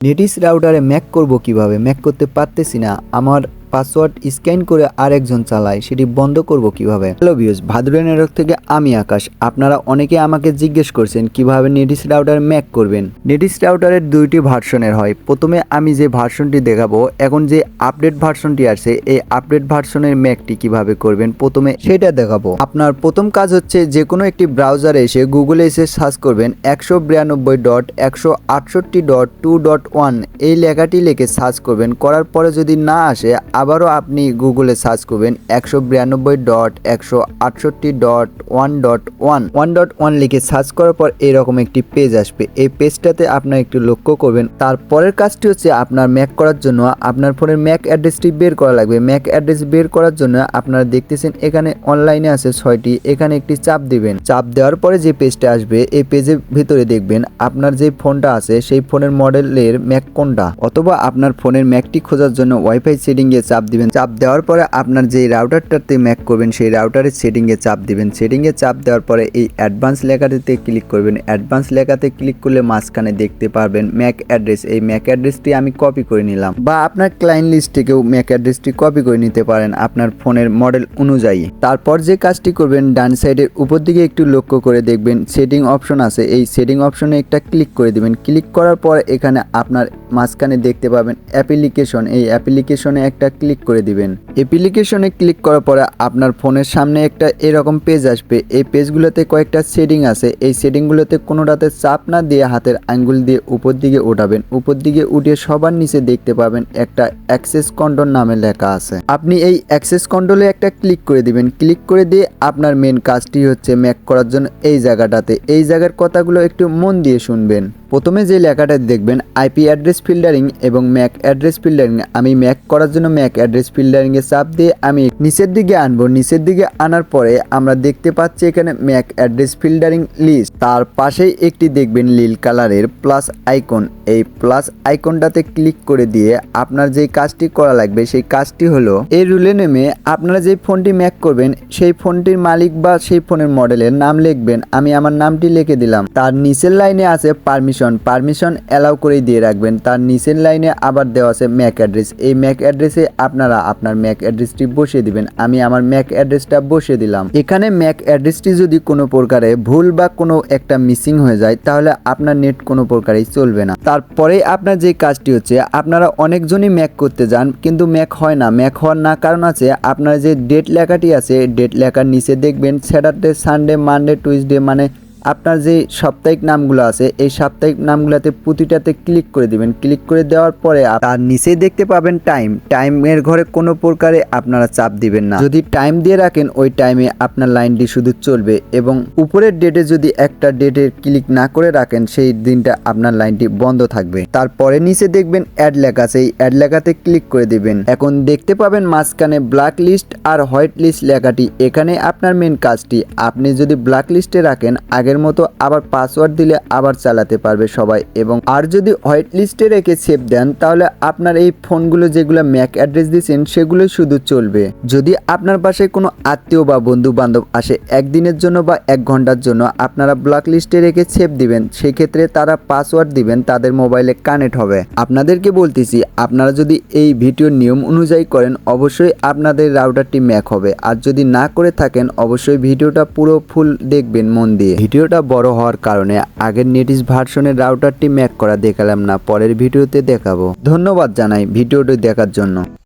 Netis রাউটারে Mac করব কীভাবে? Mac করতে পারতেছি না। আমার পাসওয়ার্ড স্ক্যান করে আরেকজন চালায় সেটি বন্ধ করব কীভাবে? হ্যালো ভিউজ ভাদুরা নেটওয়ার্ক থেকে আমি আকাশ। আপনারা অনেকে আমাকে জিজ্ঞেস করছেন, কীভাবে নেটিস রাউটার ম্যাক করবেন? নেটিস রাউটারের দুইটি ভার্সনের হয়। প্রথমে আমি যে ভার্সনটি দেখাবো, এখন যে আপডেট ভার্সনটি আছে এই আপডেট ভার্সনের ম্যাকটি কীভাবে করবেন প্রথমে সেটা দেখাবো। আপনার প্রথম কাজ হচ্ছে যে কোনো একটি ব্রাউজারে এসে গুগলে এসে সার্চ করবেন একশো বিরানব্বই ডট একশো আটষট্টি ডট টু ডট ওয়ান এই লেখাটি লিখে সার্চ করবেন করার পরে যদি না আসে আবারও আপনি গুগলে সার্চ করবেন একশো বিরানব্বই ডট একশো আটষট্টি dot one dot one. One dot one লিখে সার্চ করার পর এরকম একটি পেজ আসবে। এই পেজটাতে আপনার একটু লক্ষ্য করবেন। তারপরের কাজটি হচ্ছে আপনার ম্যাক করার জন্য আপনার ফোনের ম্যাক অ্যাড্রেসটি বের করা লাগবে। ম্যাক অ্যাড্রেস বের করার জন্য আপনারা দেখতেছেন এখানে অনলাইনে আছে ছয়টি। এখানে একটি চাপ দিবেন। চাপ দেওয়ার পরে যে পেজটা আসবে, এই পেজের ভিতরে দেখবেন আপনার যে ফোনটা আছে, সেই ফোনের মডেলের ম্যাক কোনটা? অথবা আপনার ফোনের ম্যাকটি খোঁজার জন্য ওয়াইফাই সেটিংয়ে চাপ দিবেন। চাপ দেওয়ার পরে আপনার যে রাউটারটাতে ম্যাক করবেন, সেই রাউটারের সেটিংয়ে চাপ দিবেন। সেটিংয়ে চাপ দেওয়ার পরে এই অ্যাডভান্স লেখাটিতে ক্লিক করবেন। অ্যাডভান্স লেখাতে ক্লিক করলে মাঝখানে দেখতে পারবেন ম্যাক অ্যাড্রেস এই ম্যাক অ্যাড্রেসটি আমি কপি করে নিলাম। বা আপনার ক্লায়েন্ট লিস্ট থেকেও ম্যাক অ্যাড্রেসটি কপি করে নিতে পারেন আপনার ফোনের মডেল অনুযায়ী। তারপর যে কাজটি করবেন, ডান সাইডের উপর দিকে একটু লক্ষ্য করে দেখবেন সেটিং অপশন আছে। এই সেটিং অপশনে একটা ক্লিক করে দিবেন। ক্লিক করার পর এখানে আপনার মাঝখানে দেখতে পাবেন অ্যাপ্লিকেশন এই অ্যাপ্লিকেশনে একটা ক্লিক করে দিবেন। অ্যাপ্লিকেশনে ক্লিক করার পরে আপনার ফোনের সামনে একটা এরকম পেজ আসবে। এই পেজগুলোতে কয়েকটা সেটিং আছে। এই সেটিংগুলোতে কোনোটাতে চাপ না দিয়ে হাতের আঙ্গুল দিয়ে উপর দিকে উঠাবেন। উপর দিকে উঠিয়ে সবার নিচে দেখতে পাবেন একটা অ্যাক্সেস কন্ট্রোল নামে লেখা আছে। আপনি এই অ্যাক্সেস কন্ট্রোলে একটা ক্লিক করে দিবেন। ক্লিক করে দিয়ে আপনার মেন কাজটি হচ্ছে ম্যাক করার জন্য এই জায়গাটাতে। এই জায়গার কথাগুলো একটু মন দিয়ে শুনবেন। প্রথমে যে লেখাটা দেখবেন আইপি অ্যাড্রেস ফিল্টারিং এবং ম্যাক অ্যাড্রেস ফিল্টারিং আমি ম্যাক করার জন্য ম্যাক অ্যাড্রেস ফিল্টারিং এ চাপ দিয়ে আমি নিচের দিকে আনব। নিচের দিকে আনার পরে আমরা দেখতে পাচ্ছি এখানে ম্যাক অ্যাড্রেস ফিল্টারিং লিস্ট তার পাশেই একটি দেখবেন নীল কালারের প্লাস আইকন এই প্লাস আইকনটাতে ক্লিক করে দিয়ে আপনার যে কাজটি করা লাগবে, সেই কাজটি হলো, এই রুলে নেমে আপনারা যে ফোনটি ম্যাক করবেন, সেই ফোনটির মালিক বা সেই ফোনের মডেলের নাম লিখবেন। আমি আমার নামটি লিখে দিলাম। তার নিচের লাইনে আছে পারমিশন পারমিশন পারমিশন অ্যালাউ করেই দিয়ে রাখবেন। তার নিচের লাইনে আবার দেওয়া আছে ম্যাক অ্যাড্রেস এই ম্যাক অ্যাড্রেসে আপনারা আপনার ম্যাক অ্যাড্রেসটি বসিয়ে দিবেন। আমি আমার ম্যাক অ্যাড্রেসটা বসিয়ে দিলাম। এখানে ম্যাক অ্যাড্রেসটি যদি কোনো প্রকারে ভুল বা কোনো একটা মিসিং হয়ে যায়, তাহলে আপনার নেট কোনো প্রকারেই চলবে না। তারপরে আপনার যে কাজটি হচ্ছে, আপনারা অনেকজনই ম্যাক করতে যান, কিন্তু ম্যাক হয় না। ম্যাক হওয়ার না কারণ আছে, আপনার যে ডেট লেখাটি আছে ডেট লেখার নিচে দেখবেন স্যাটারডে সানডে মানডে টুইসডে মানে আপনার যে সাপ্তাহিক নামগুলো আছে, এই সাপ্তাহিক নামগুলোতে প্রতিটাতে ক্লিক করে দিবেন। ক্লিক করে দেওয়ার পরে তার নিচেই দেখতে পাবেন টাইম টাইমের ঘরে কোনো প্রকারে আপনারা চাপ দিবেন না। যদি টাইম দিয়ে রাখেন, ওই টাইমে আপনার লাইনটি শুধু চলবে এবং উপরের ডেটে যদি একটা ডেটে ক্লিক না করে রাখেন, সেই দিনটা আপনার লাইনটি বন্ধ থাকবে। তারপরে নিচে দেখবেন অ্যাড লেখা সেই অ্যাড লেখাতে ক্লিক করে দিবেন। এখন দেখতে পাবেন মাঝখানে ব্ল্যাক লিস্ট আর হোয়াইট লিস্ট লেখাটি। এখানে আপনার মেন কাজটি। আপনি যদি ব্ল্যাক লিস্টে রাখেন আগের মতো আবার পাসওয়ার্ড দিলে আবার চালাতে পারবে সবাই এবং আর যদি হোয়াইট লিস্টে রেখে সেভ দেন, তাহলে আপনার এই ফোনগুলো যেগুলো ম্যাক অ্যাড্রেস দিয়েছেন সেগুলো শুধু চলবে। যদি আপনার বাসায় কোনো আত্মীয় বা বন্ধু বান্ধব আসে একদিনের জন্য বা এক ঘণ্টার জন্য, আপনারা ব্লক লিস্টে রেখে সেভ দিবেন সেই ক্ষেত্রে তারা পাসওয়ার্ড দিবেন, তাদের মোবাইলে কানেক্ট হবে। আপনাদেরকে বলতেছি, আপনারা যদি এই ভিডিওর নিয়ম অনুযায়ী করেন, অবশ্যই আপনাদের রাউটারটি ম্যাক হবে। আর যদি না করে থাকেন, অবশ্যই ভিডিওটা পুরো ফুল দেখবেন মন দিয়ে। ভিডিওটা বড় হওয়ার কারণে আগের নেটিস ভার্সনের রাউটারটি ম্যাক করা দেখালাম না, পরের ভিডিওতে দেখাবো। ধন্যবাদ জানাই ভিডিওটি দেখার জন্য।